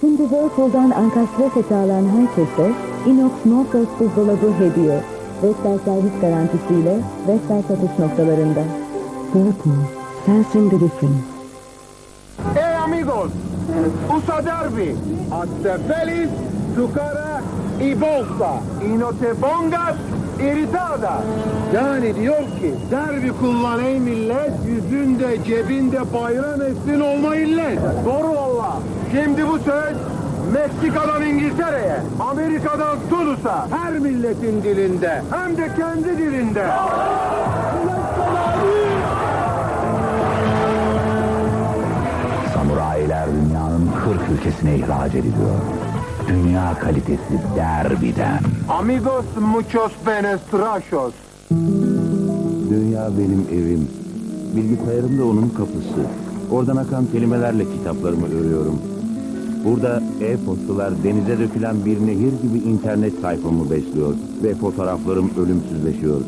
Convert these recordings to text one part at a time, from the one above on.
Şimdi Whirlpool'dan ankastre seti alan herkese Inox No Frost buzdolabı hediye. Vestel servis garantisiyle Vestel satış noktalarında. Whirlpool, sensing the difference. Hey amigos, usa derbi, hasta feliz, tu cara y bolsa, y no te pongas. Yani diyor ki, derbi kullan ey millet, yüzünde cebinde bayram etsin olma illet. Doğru valla. Şimdi bu söz Meksika'dan İngiltere'ye, Amerika'dan Tunus'a, her milletin dilinde, hem de kendi dilinde. Samurailer dünyanın 40 ülkesine ihraç ediliyor. Dünya kalitesi derbiden. Amigos muchos benestrachos. Dünya benim evim. Bilgisayarım da onun kapısı. Oradan akan kelimelerle kitaplarımı örüyorum. Burada e-postalar denize dökülen bir nehir gibi internet sayfamı besliyor ve fotoğraflarım ölümsüzleşiyor.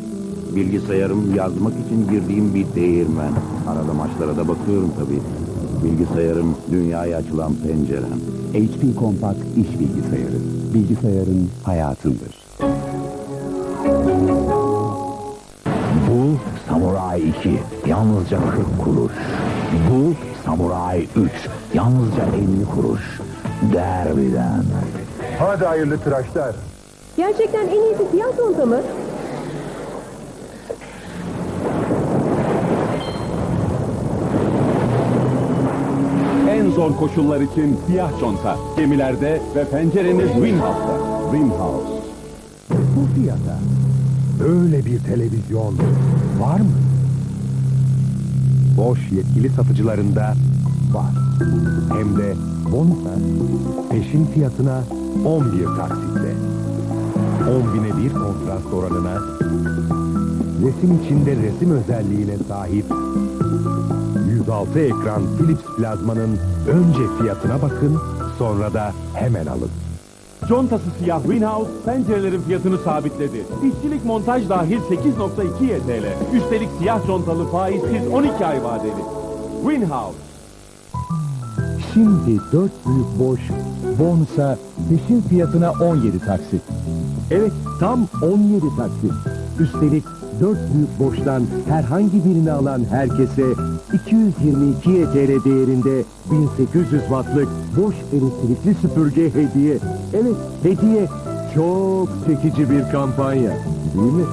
Bilgisayarım yazmak için girdiğim bir değirmen. Arada maçlara da bakıyorum tabii. Bilgisayarım dünyaya açılan pencerem. HP Compact iş bilgisayarı. Bilgisayarın hayatındır. Bu Samurai 2 yalnızca 40 kuruş. Bu Samurai 3 yalnızca 50 kuruş. Derbiden. Hadi hayırlı tıraşlar. Gerçekten en iyisi siyah conta mı? Zor koşullar için siyah conta. Gemilerde ve pencereniz Windhouse'da. Windhouse. Bu fiyata böyle bir televizyon var mı? Boş yetkili satıcılarında var. Hem de bonusla peşin fiyatına 11 taksitle. 10 bine bir kontrast oranına resim içinde resim özelliğine sahip 106 ekran Philips plazmanın önce fiyatına bakın sonra da hemen alın. Contası siyah Windhouse pencerelerin fiyatını sabitledi. İşçilik montaj dahil 8.2 YTL. Üstelik siyah contalı faizsiz 12 ay vadeli. Windhouse. Şimdi 4 büyük boş bonusa peşin fiyatına 17 taksit. Evet tam 17 taksit. Üstelik 4 büyük boştan herhangi birini alan herkese 222 YTL değerinde 1800 wattlık boş elektrikli süpürge hediye. Evet hediye çok çekici bir kampanya değil mi?